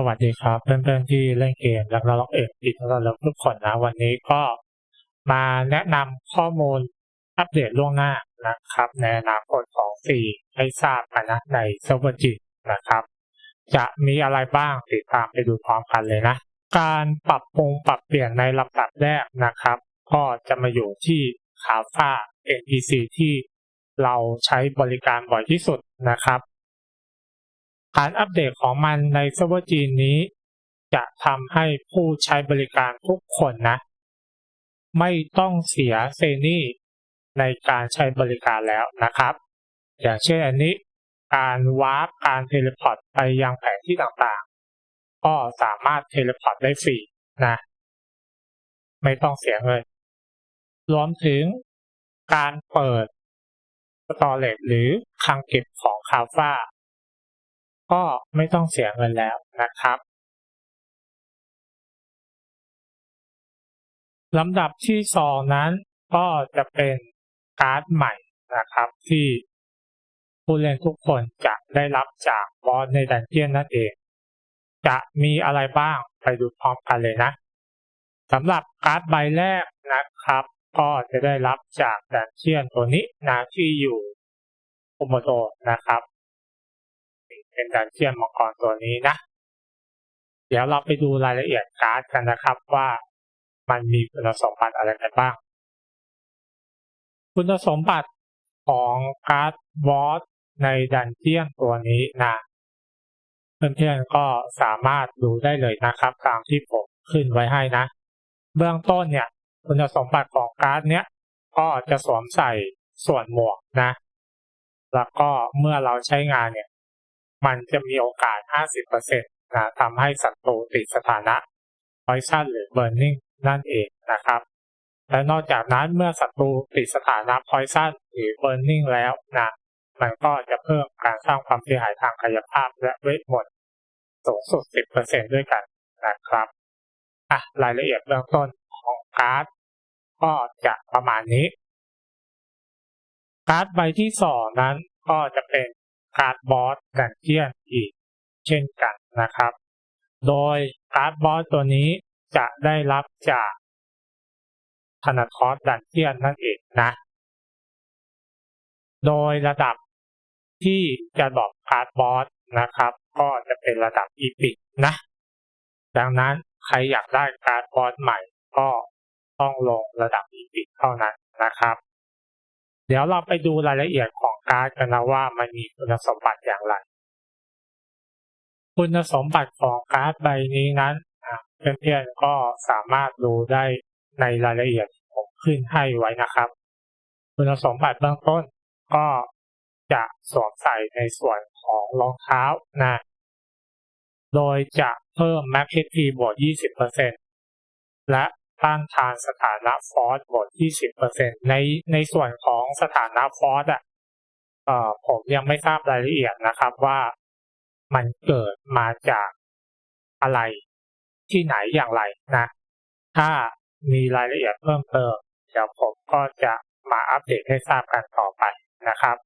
สวัสดีครับเพื่อนๆที่เล่นเกมแล้วก็ล็อกเอ็ดอีกแล้วทุกคนนะวันนี้ก็มาแนะนำข้อมูลอัปเดตล่วงหน้านะครับ ในอนาคตของฟรีให้ทราบกันนะในเซิร์ฟเวอร์จินะครับ จะมีอะไรบ้างติดตามไปดูพร้อมกันเลยนะ การปรับปรุงปรับเปลี่ยนในลำดับแรกนะครับ ก็จะมาอยู่ที่คาฟ้า NPC ที่เราใช้บริการบ่อยที่สุดนะครับ การอัปเดตของมันในเซิร์ฟเวอร์จีนนี้ จะทำให้ผู้ใช้บริการทุกคนนะ ไม่ต้องเสียเซนี่ในการใช้บริการแล้วนะครับ อย่างเช่นอันนี้การวาร์ปการเทเลพอร์ตไปยังแผนที่ต่างๆ ก็สามารถเทเลพอร์ตได้ฟรีนะ ไม่ต้องเสียเงิน รวมถึงการเปิดสตอเรจหรือคลังเก็บของคาฟ้า ก็ไม่ต้องเสียเงินแล้วนะครับลำดับที่สองนั้นก็จะเป็นการ์ดใหม่นะครับ ที่ผู้เล่นทุกคนจะได้รับจากบอสในดันเจียนนั่นเอง จะมีอะไรบ้างไปดูพร้อมกันเลยนะสำหรับการ์ดใบแรกนะครับ ก็จะได้รับจากดันเจียนตัวนี้นะที่อยู่โอโมโตนะครับ เป็นดันเจียนมังกรตัวนี้นะ เดี๋ยวเราไปดูรายละเอียดการ์ดกันนะครับว่ามันมีคุณสมบัติอะไรกันบ้าง คุณสมบัติของการ์ดบอสในดันเจียนตัวนี้นะเพื่อนๆก็สามารถดูได้เลยนะครับ ตามที่ผมขึ้นไว้ให้นะ เบื้องต้นเนี่ย คุณสมบัติของการ์ดเนี้ยก็จะสวมใส่ส่วนหมวกนะ แล้วก็เมื่อเราใช้งานเนี่ย มันจะมีโอกาส 50%นะทำให้ศัตรูติดสถานะ poison หรือ burning นั่นเองนะครับ และนอกจากนั้นเมื่อศัตรูติดสถานะ poison หรือ burning แล้วนะมันก็จะเพิ่มการสร้างความเสียหายทางกายภาพและเวทมนต์สูงสุด 10%ด้วยกันนะครับอะรายละเอียดเบื้องต้นของการ์ดก็จะประมาณนี้ การ์ดใบที่สองนั้นก็จะเป็น การ์ดบอสดันเจียนอีก เช่นกันนะครับ โดยการ์ดบอสตัวนี้จะได้รับจากธนาคอสดันเจียนนั่นเองนะ โดยระดับที่จะบอกการ์ดบอสนะครับ ก็จะเป็นระดับอีพิกนะ ดังนั้นใครอยากได้การ์ดบอสใหม่ก็ต้องลงระดับอีพิกเท่านั้นนะครับ เดี๋ยวเราไปดูรายละเอียดของ การ์ดกันนะว่ามันมีคุณสมบัติอย่างไร คุณสมบัติของการ์ดใบนี้นั้นเพื่อนๆก็สามารถดูได้ในรายละเอียดผมขึ้นให้ไว้นะครับ คุณสมบัติเบื้องต้นก็จะสวมใส่ในส่วนของรองเท้านะ โดยจะเพิ่ม Max HP บวก 20%และต้านทานสถานะฟอสบทที่สิบเปอร์เซ็นในในส่วนของสถานะฟอสอะเอ่อ ผมยังไม่ทราบรายละเอียดนะครับว่ามันเกิดมาจากอะไรที่ไหนอย่างไรนะ ถ้ามีรายละเอียดเพิ่มเติมเดี๋ยวผมก็จะมาอัปเดตให้ทราบกันต่อไปนะครับ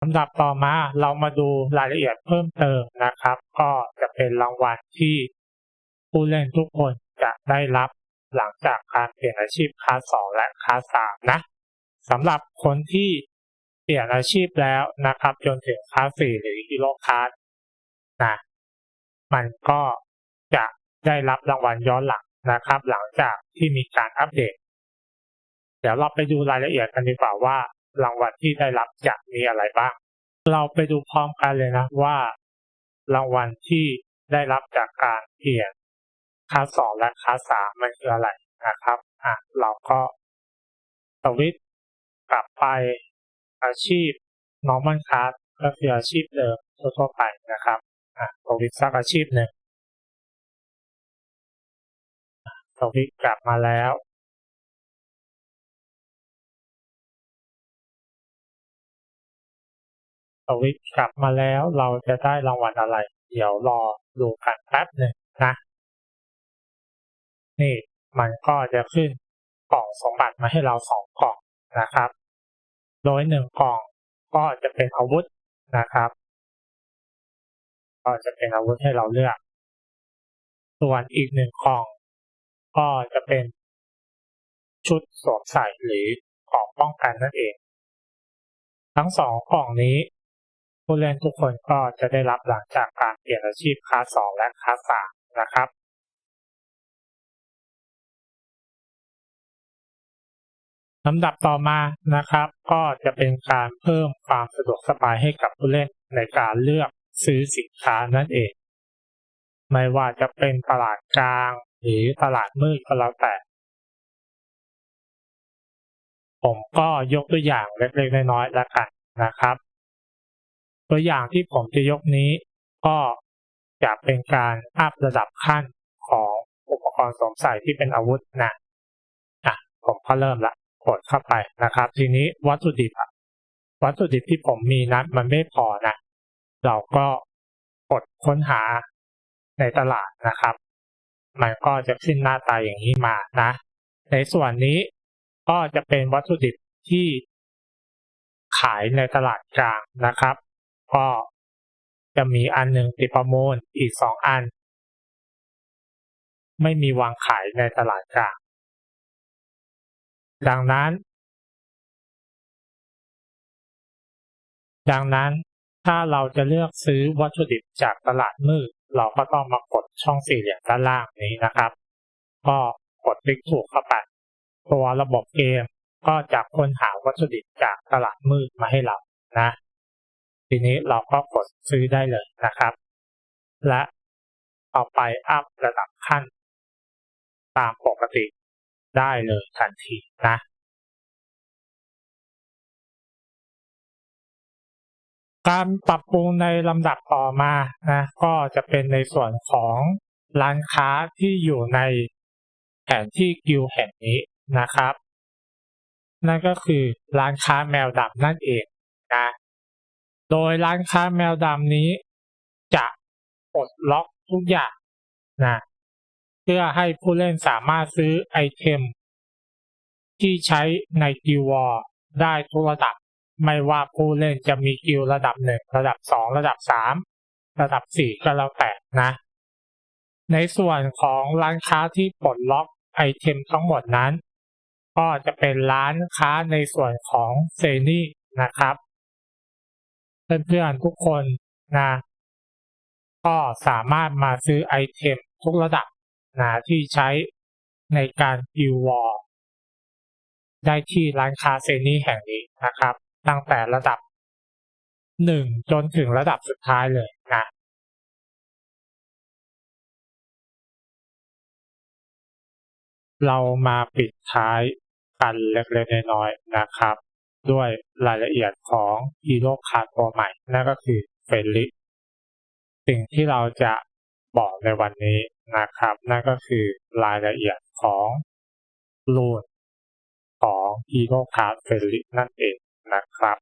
ลำดับต่อมาเรามาดูรายละเอียดเพิ่มเติมนะครับ ก็จะเป็นรางวัลที่ผู้เล่นทุกคนจะได้รับหลังจากการเปลี่ยนอาชีพคาสองและคาสามนะสำหรับคนที่ เปลี่ยนอาชีพแล้วนะครับ จนถึงคลาสสี่หรือฮีโร่คลาสนะมันก็จะได้รับรางวัลย้อนหลังนะครับ หลังจากที่มีการอัปเดต เดี๋ยวเราไปดูรายละเอียดกันดีกว่าว่ารางวัลที่ได้รับจะมีอะไรบ้าง เราไปดูพร้อมกันเลยนะว่า รางวัลที่ได้รับจากการเปลี่ยนคลาสสองและคลาสสามมันคืออะไรนะครับอะเราก็สวิตกลับไป อาชีพ normal class ก็คืออาชีพเดิมทั่วไปนะครับอะสวิตสักอาชีพหนึ่งสวิตกลับมาแล้วสวิตกลับมาแล้วเราจะได้รางวัลอะไร เดี๋ยวรอดูกันแป๊บหนึ่งนะ นี่มันก็จะขึ้นกล่องสมบัติมาให้เราสองกล่องนะครับ โดยหนึ่งกล่องก็จะเป็นอาวุธนะครับ ก็จะเป็นอาวุธให้เราเลือก ส่วนอีกหนึ่งกล่อง ก็จะเป็นชุดสวมใส่หรือของป้องกันนั่นเอง ทั้งสองกล่องนี้ผู้เล่นทุกคนก็จะได้รับหลังจากการเปลี่ยนอาชีพคลาสสองและคลาสสามนะครับ ลำดับต่อมานะครับ ก็จะเป็นการเพิ่มความสะดวกสบายให้กับผู้เล่นในการเลือกซื้อสินค้านั่นเอง ไม่ว่าจะเป็นตลาดกลาง หรือตลาดมืดก็แล้วแต่ ผมก็ยกตัวอย่างเล็กๆน้อยๆแล้วกันนะครับ ตัวอย่างที่ผมจะยกนี้ก็จะเป็นการอัพระดับขั้นของอุปกรณ์สวมใส่ที่เป็นอาวุธนะอะผมก็เริ่มละ กดเข้าไปนะครับ ทีนี้วัตถุดิบอะวัตถุดิบที่ผมมีนั้นมันไม่พอนะ เราก็กดค้นหาในตลาดนะครับ มันก็จะขึ้นหน้าตาอย่างนี้มานะ ในส่วนนี้ก็จะเป็นวัตถุดิบที่ขายในตลาดกลางนะครับ ก็จะมีอันหนึ่งติดประมูลอีกสองอัน ไม่มีวางขายในตลาดกลาง ดังนั้น ดังนั้นถ้าเราจะเลือกซื้อวัตถุดิบจากตลาดมืด เราก็ต้องมากดช่องสี่เหลี่ยมด้านล่างนี้นะครับ ก็กดคลิกถูกเข้าไปตัวระบบเกมก็จะค้นหาวัตถุดิบจากตลาดมืดมาให้เรานะ ทีนี้เราก็กดซื้อได้เลยนะครับ และต่อไปอัพระดับขั้น ตามปกติ ได้เลยทันทีนะการปรับปรุงในลำดับต่อมานะก็จะเป็นในส่วนของร้านค้าที่อยู่ในแผนที่กิลด์แห่งนี้นะครับ นั่นก็คือร้านค้าแมวดำนั่นเองนะโดยร้านค้าแมวดำนี้จะปลดล็อกทุกอย่างนะ พื่อให้ผู้เล่นสามารถซื้อไอเทม ที่ใช้ในกิลวอร์ได้ทุกระดับ ไม่ว่าผู้เล่นจะมีกิลระดับหนึ่งระดับสองระดับสามระดับสี่ก็แล้วแต่นะ ในส่วนของร้านค้าที่ปลดล็อกไอเทมทั้งหมดนั้น ก็จะเป็นร้านค้าในส่วนของเซนี่นะครับเพื่อนๆทุกคนนะก็สามารถมาซื้อไอเทมทุกระดับ นะที่ใช้ในการกิลวอร์ได้ที่ร้านค้าเซนี่แห่งนี้นะครับ ตั้งแต่ระดับหนึ่งจนถึงระดับสุดท้ายเลยนะเรามาปิดท้ายกันเล็กๆน้อยๆนะครับ ด้วยรายละเอียดของฮีโร่คาร์ตัวใหม่ นั่นก็คือเฟรลิสิ่งที่เราจะ บอกในวันนี้นะครับ นั่นก็คือรายละเอียดของรูนของฮีโร่คาร์เฟรลินั่นเองนะครับ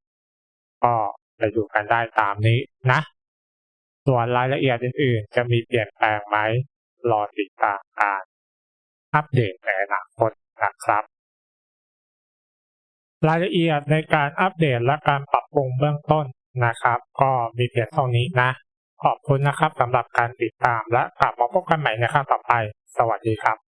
ก็ไปดูกันได้ตามนี้นะ ส่วนรายละเอียดอื่นๆ จะมีเปลี่ยนแปลงไหมรอติดตามการอัปเดตในอนาคตนะครับ รายละเอียดในการอัปเดตและการปรับปรุงเบื้องต้นนะครับ ก็มีเพียงเท่านี้นะ ขอบคุณนะครับสำหรับการติดตามและกลับมาพบกันใหม่ในครั้งต่อไป สวัสดีครับ